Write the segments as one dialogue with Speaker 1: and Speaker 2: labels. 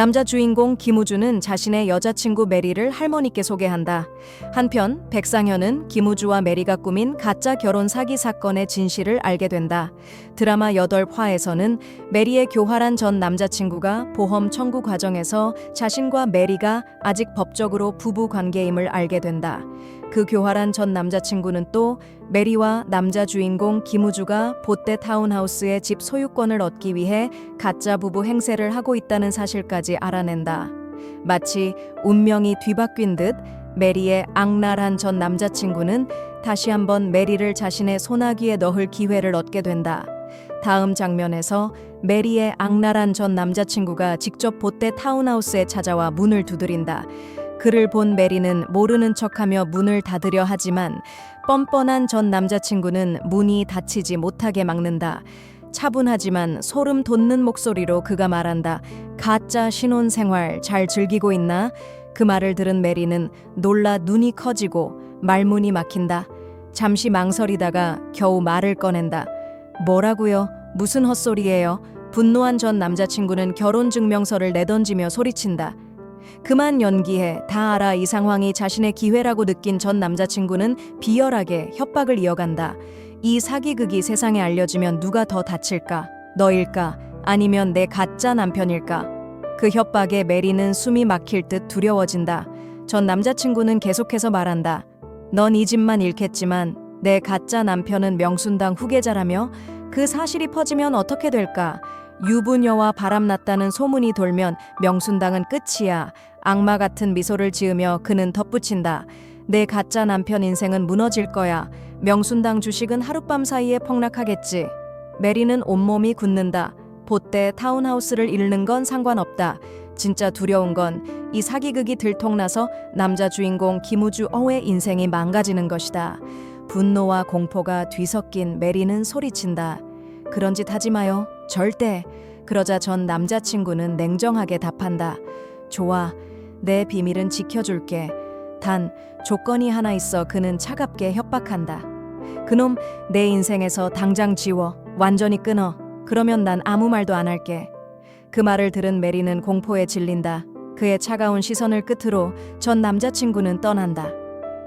Speaker 1: 남자 주인공 김우주는 자신의 여자친구 메리를 할머니께 소개한다. 한편 백상현은 김우주와 메리가 꾸민 가짜 결혼 사기 사건의 진실을 알게 된다. 드라마 8화에서는 메리의 교활한 전 남자친구가 보험 청구 과정에서 자신과 메리가 아직 법적으로 부부 관계임을 알게 된다. 그 교활한 전 남자친구는 또 메리와 남자 주인공 김우주가 보떼 타운하우스의 집 소유권을 얻기 위해 가짜 부부 행세를 하고 있다는 사실까지 알아낸다. 마치 운명이 뒤바뀐 듯 메리의 악랄한 전 남자친구는 다시 한번 메리를 자신의 소나기에 넣을 기회를 얻게 된다. 다음 장면에서 메리의 악랄한 전 남자친구가 직접 보떼 타운하우스에 찾아와 문을 두드린다. 그를 본 메리는 모르는 척하며 문을 닫으려 하지만 뻔뻔한 전 남자친구는 문이 닫히지 못하게 막는다. 차분하지만 소름 돋는 목소리로 그가 말한다. 가짜 신혼생활 잘 즐기고 있나? 그 말을 들은 메리는 놀라 눈이 커지고 말문이 막힌다. 잠시 망설이다가 겨우 말을 꺼낸다. 뭐라고요? 무슨 헛소리예요? 분노한 전 남자친구는 결혼증명서를 내던지며 소리친다. 그만 연기해. 다 알아. 이 상황이 자신의 기회라고 느낀 전 남자친구는 비열하게 협박을 이어간다. 이 사기극이 세상에 알려지면 누가 더 다칠까? 너일까? 아니면 내 가짜 남편일까? 그 협박에 메리는 숨이 막힐 듯 두려워진다. 전 남자친구는 계속해서 말한다. 넌 이 집만 잃겠지만 내 가짜 남편은 명순당 후계자라며 그 사실이 퍼지면 어떻게 될까? 유부녀와 바람났다는 소문이 돌면 명순당은 끝이야. 악마 같은 미소를 지으며 그는 덧붙인다. 내 가짜 남편 인생은 무너질 거야. 명순당 주식은 하룻밤 사이에 폭락하겠지. 메리는 온몸이 굳는다. 보때 타운하우스를 잃는 건 상관없다. 진짜 두려운 건 이 사기극이 들통나서 남자 주인공 김우주 어의 인생이 망가지는 것이다. 분노와 공포가 뒤섞인 메리는 소리친다. 그런 짓 하지 마요. 절대. 그러자 전 남자친구는 냉정하게 답한다. 좋아. 내 비밀은 지켜줄게. 단 조건이 하나 있어 그는 차갑게 협박한다. 그놈 내 인생에서 당장 지워. 완전히 끊어. 그러면 난 아무 말도 안 할게. 그 말을 들은 메리는 공포에 질린다. 그의 차가운 시선을 끝으로 전 남자친구는 떠난다.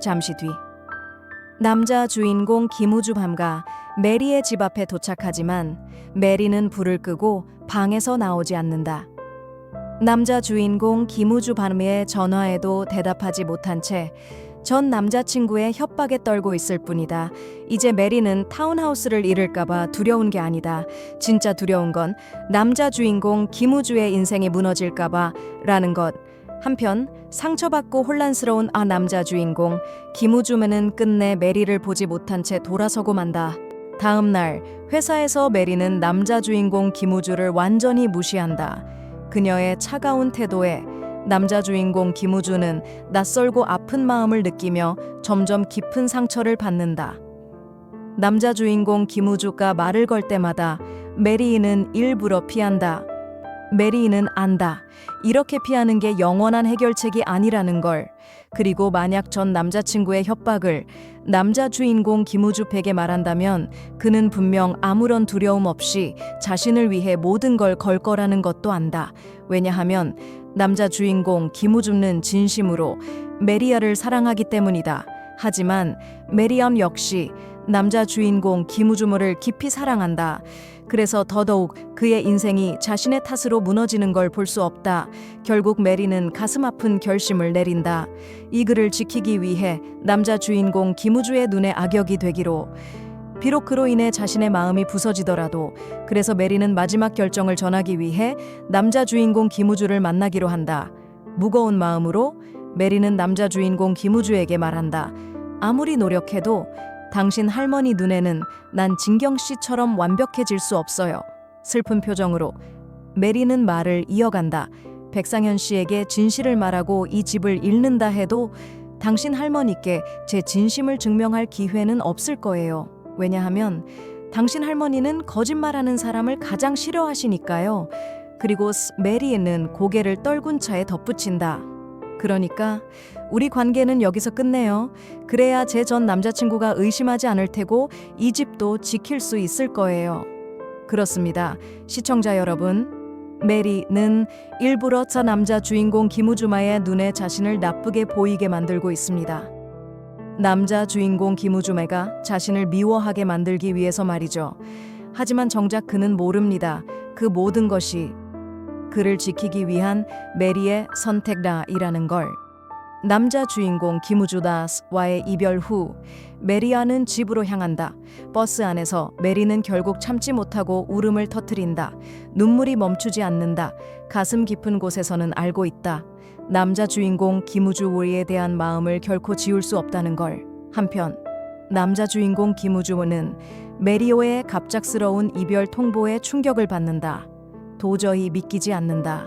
Speaker 1: 잠시 뒤. 남자 주인공 김우주 밤과 메리의 집 앞에 도착하지만 메리는 불을 끄고 방에서 나오지 않는다. 남자 주인공 김우주 밤의 전화에도 대답하지 못한 채 전 남자친구의 협박에 떨고 있을 뿐이다. 이제 메리는 타운하우스를 잃을까봐 두려운 게 아니다. 진짜 두려운 건 남자 주인공 김우주의 인생이 무너질까봐 라는 것. 한편 상처받고 혼란스러운 아 남자 주인공 김우주매는 끝내 메리를 보지 못한 채 돌아서고 만다. 다음 날 회사에서 메리는 남자 주인공 김우주를 완전히 무시한다. 그녀의 차가운 태도에 남자 주인공 김우주는 낯설고 아픈 마음을 느끼며 점점 깊은 상처를 받는다. 남자 주인공 김우주가 말을 걸 때마다 메리인은 일부러 피한다. 메리인은 안다. 이렇게 피하는 게 영원한 해결책이 아니라는 걸. 그리고 만약 전 남자친구의 협박을 남자 주인공 김우주에게 말한다면 그는 분명 아무런 두려움 없이 자신을 위해 모든 걸 걸 거라는 것도 안다. 왜냐하면 남자 주인공 김우주는 진심으로 메리아를 사랑하기 때문이다. 하지만 메리암 역시 남자 주인공 김우주모를 깊이 사랑한다. 그래서 더더욱 그의 인생이 자신의 탓으로 무너지는 걸 볼 수 없다. 결국 메리는 가슴 아픈 결심을 내린다. 이 글을 지키기 위해 남자 주인공 김우주의 눈에 악역이 되기로. 비록 그로 인해 자신의 마음이 부서지더라도 그래서 메리는 마지막 결정을 전하기 위해 남자 주인공 김우주를 만나기로 한다. 무거운 마음으로 메리는 남자 주인공 김우주에게 말한다. 아무리 노력해도 당신 할머니 눈에는 난 진경 씨처럼 완벽해질 수 없어요. 슬픈 표정으로 메리는 말을 이어간다. 백상현 씨에게 진실을 말하고 이 집을 잃는다 해도 당신 할머니께 제 진심을 증명할 기회는 없을 거예요. 왜냐하면 당신 할머니는 거짓말하는 사람을 가장 싫어하시니까요. 그리고 스- 메리는 고개를 떨군 차에 덧붙인다. 그러니까 우리 관계는 여기서 끝내요. 그래야 제 전 남자친구가 의심하지 않을 테고 이 집도 지킬 수 있을 거예요. 그렇습니다. 시청자 여러분. 메리는 일부러 저 남자 주인공 김우주마의 눈에 자신을 나쁘게 보이게 만들고 있습니다. 남자 주인공 김우주매가 자신을 미워하게 만들기 위해서 말이죠. 하지만 정작 그는 모릅니다. 그 모든 것이 그를 지키기 위한 메리의 선택라이라는 걸. 남자 주인공 김우주다스와의 이별 후 메리아는 집으로 향한다. 버스 안에서 메리는 결국 참지 못하고 울음을 터뜨린다. 눈물이 멈추지 않는다. 가슴 깊은 곳에서는 알고 있다. 남자 주인공 김우주 우리에 대한 마음을 결코 지울 수 없다는 걸. 한편 남자 주인공 김우주는 메리오의 갑작스러운 이별 통보에 충격을 받는다. 도저히 믿기지 않는다.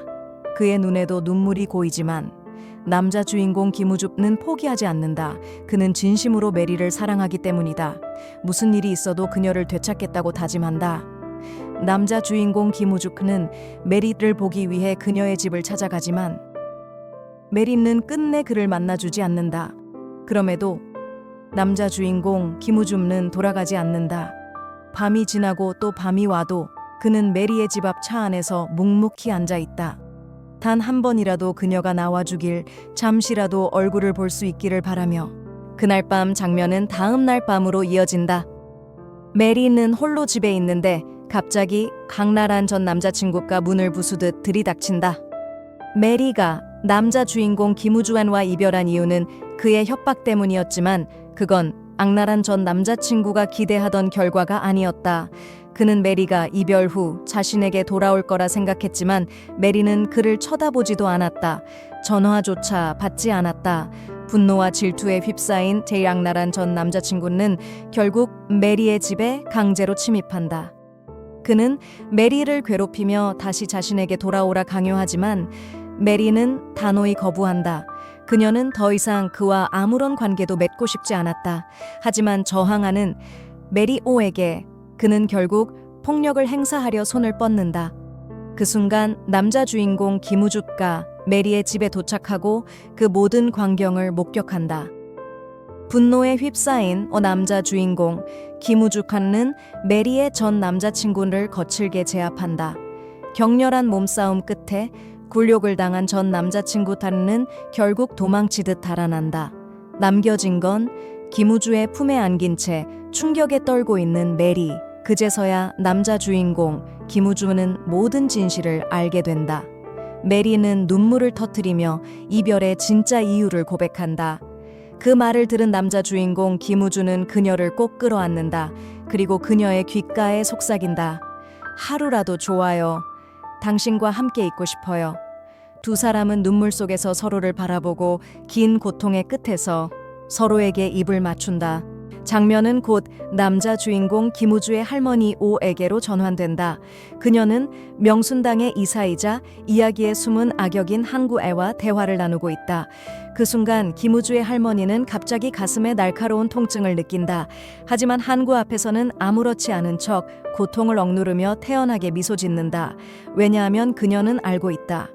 Speaker 1: 그의 눈에도 눈물이 고이지만 남자 주인공 김우줍는 포기하지 않는다. 그는 진심으로 메리를 사랑하기 때문이다. 무슨 일이 있어도 그녀를 되찾겠다고 다짐한다. 남자 주인공 김우줍는 메리를 보기 위해 그녀의 집을 찾아가지만 메리는 끝내 그를 만나주지 않는다. 그럼에도 남자 주인공 김우줍는 돌아가지 않는다. 밤이 지나고 또 밤이 와도 그는 메리의 집 앞 차 안에서 묵묵히 앉아 있다. 단 한 번이라도 그녀가 나와주길 잠시라도 얼굴을 볼 수 있기를 바라며 그날 밤 장면은 다음 날 밤으로 이어진다. 메리는 홀로 집에 있는데 갑자기 강나란 전 남자친구가 문을 부수듯 들이닥친다. 메리가 남자 주인공 김우주안과 이별한 이유는 그의 협박 때문이었지만 그건 악랄한 전 남자친구가 기대하던 결과가 아니었다. 그는 메리가 이별 후 자신에게 돌아올 거라 생각했지만 메리는 그를 쳐다보지도 않았다. 전화조차 받지 않았다. 분노와 질투에 휩싸인 악랄한 전 남자친구는 결국 메리의 집에 강제로 침입한다. 그는 메리를 괴롭히며 다시 자신에게 돌아오라 강요하지만 메리는 단호히 거부한다. 그녀는 더 이상 그와 아무런 관계도 맺고 싶지 않았다. 하지만 저항하는 메리오에게 그는 결국 폭력을 행사하려 손을 뻗는다. 그 순간 남자 주인공 김우줍가 메리의 집에 도착하고 그 모든 광경을 목격한다. 분노에 휩싸인 어 남자 주인공 김우죽한은 메리의 전 남자친구를 거칠게 제압한다. 격렬한 몸싸움 끝에 굴욕을 당한 전 남자친구 타르는 결국 도망치듯 달아난다. 남겨진 건 김우주의 품에 안긴 채 충격에 떨고 있는 메리. 그제서야 남자 주인공 김우주는 모든 진실을 알게 된다. 메리는 눈물을 터뜨리며 이별의 진짜 이유를 고백한다. 그 말을 들은 남자 주인공 김우주는 그녀를 꼭 끌어안는다. 그리고 그녀의 귓가에 속삭인다. 하루라도 좋아요. 당신과 함께 있고 싶어요. 두 사람은 눈물 속에서 서로를 바라보고 긴 고통의 끝에서 서로에게 입을 맞춘다. 장면은 곧 남자 주인공 김우주의 할머니 오에게로 전환된다. 그녀는 명순당의 이사이자 이야기에 숨은 악역인 항구애와 대화를 나누고 있다. 그 순간 김우주의 할머니는 갑자기 가슴에 날카로운 통증을 느낀다. 하지만 항구 앞에서는 아무렇지 않은 척 고통을 억누르며 태연하게 미소 짓는다. 왜냐하면 그녀는 알고 있다.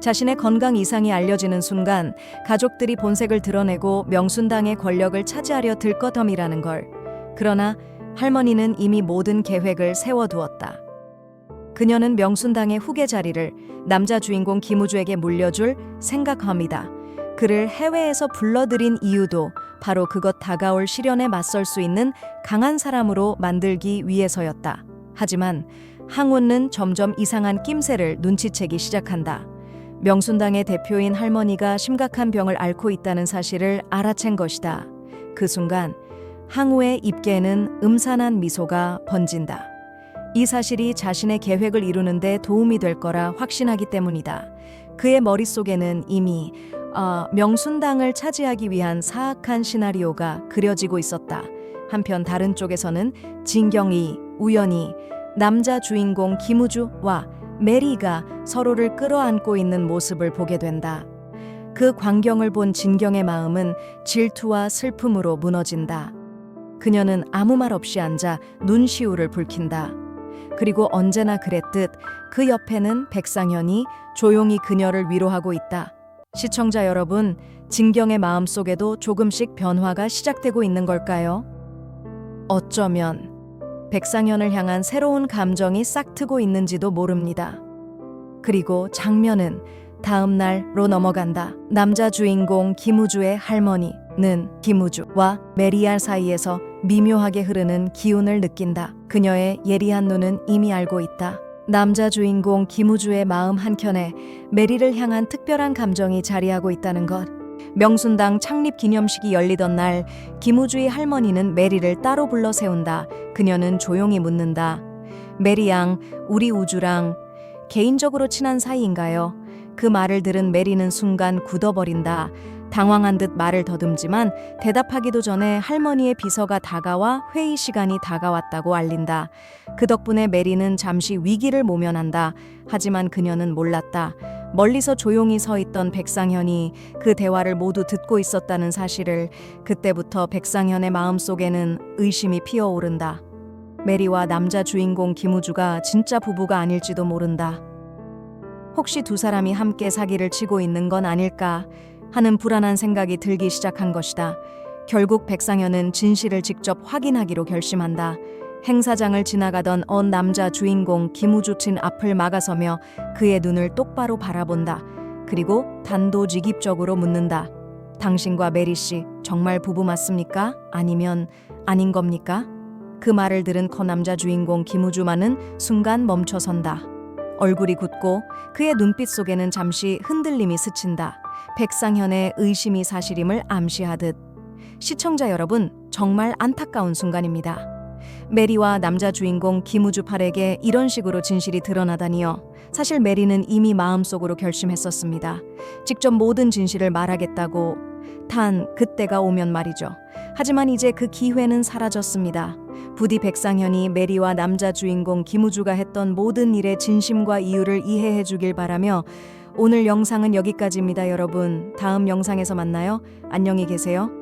Speaker 1: 자신의 건강 이상이 알려지는 순간 가족들이 본색을 드러내고 명순당의 권력을 차지하려 들것덤이라는 걸. 그러나 할머니는 이미 모든 계획을 세워두었다. 그녀는 명순당의 후계 자리를 남자 주인공 김우주에게 물려줄 생각합니다. 그를 해외에서 불러들인 이유도 바로 그것 다가올 시련에 맞설 수 있는 강한 사람으로 만들기 위해서였다. 하지만 항운은 점점 이상한 낌새를 눈치채기 시작한다. 명순당의 대표인 할머니가 심각한 병을 앓고 있다는 사실을 알아챈 것이다. 그 순간 항우의 입계에는 음산한 미소가 번진다. 이 사실이 자신의 계획을 이루는데 도움이 될 거라 확신하기 때문이다. 그의 머릿속에는 이미 어, 명순당을 차지하기 위한 사악한 시나리오가 그려지고 있었다. 한편 다른 쪽에서는 진경이 우연히 남자 주인공 김우주와 메리가 서로를 끌어안고 있는 모습을 보게 된다. 그 광경을 본 진경의 마음은 질투와 슬픔으로 무너진다. 그녀는 아무 말 없이 앉아 눈시울을 붉힌다. 그리고 언제나 그랬듯 그 옆에는 백상현이 조용히 그녀를 위로하고 있다. 시청자 여러분, 진경의 마음 속에도 조금씩 변화가 시작되고 있는 걸까요? 어쩌면 백상현을 향한 새로운 감정이 싹트고 있는지도 모릅니다. 그리고 장면은 다음 날로 넘어간다. 남자 주인공 김우주의 할머니는 김우주와 메리알 사이에서 미묘하게 흐르는 기운을 느낀다. 그녀의 예리한 눈은 이미 알고 있다. 남자 주인공 김우주의 마음 한켠에 메리를 향한 특별한 감정이 자리하고 있다는 것. 명순당 창립 기념식이 열리던 날 김우주의 할머니는 메리를 따로 불러 세운다. 그녀는 조용히 묻는다. 메리 양, 우리 우주랑 개인적으로 친한 사이인가요? 그 말을 들은 메리는 순간 굳어버린다. 당황한 듯 말을 더듬지만 대답하기도 전에 할머니의 비서가 다가와 회의 시간이 다가왔다고 알린다. 그 덕분에 메리는 잠시 위기를 모면한다. 하지만 그녀는 몰랐다. 멀리서 조용히 서 있던 백상현이 그 대화를 모두 듣고 있었다는 사실을 그때부터 백상현의 마음속에는 의심이 피어오른다. 메리와 남자 주인공 김우주가 진짜 부부가 아닐지도 모른다. 혹시 두 사람이 함께 사기를 치고 있는 건 아닐까 하는 불안한 생각이 들기 시작한 것이다. 결국 백상현은 진실을 직접 확인하기로 결심한다. 행사장을 지나가던 언 남자 주인공 김우주 친 앞을 막아서며 그의 눈을 똑바로 바라본다. 그리고 단도직입적으로 묻는다. 당신과 메리 씨 정말 부부 맞습니까? 아니면 아닌 겁니까? 그 말을 들은 커 남자 주인공 김우주만은 순간 멈춰선다. 얼굴이 굳고 그의 눈빛 속에는 잠시 흔들림이 스친다. 백상현의 의심이 사실임을 암시하듯. 시청자 여러분, 정말 안타까운 순간입니다. 메리와 남자 주인공 김우주 팔에게 이런 식으로 진실이 드러나다니요. 사실 메리는 이미 마음속으로 결심했었습니다. 직접 모든 진실을 말하겠다고 단 그때가 오면 말이죠. 하지만 이제 그 기회는 사라졌습니다. 부디 백상현이 메리와 남자 주인공 김우주가 했던 모든 일의 진심과 이유를 이해해 주길 바라며 오늘 영상은 여기까지입니다, 여러분. 다음 영상에서 만나요. 안녕히 계세요.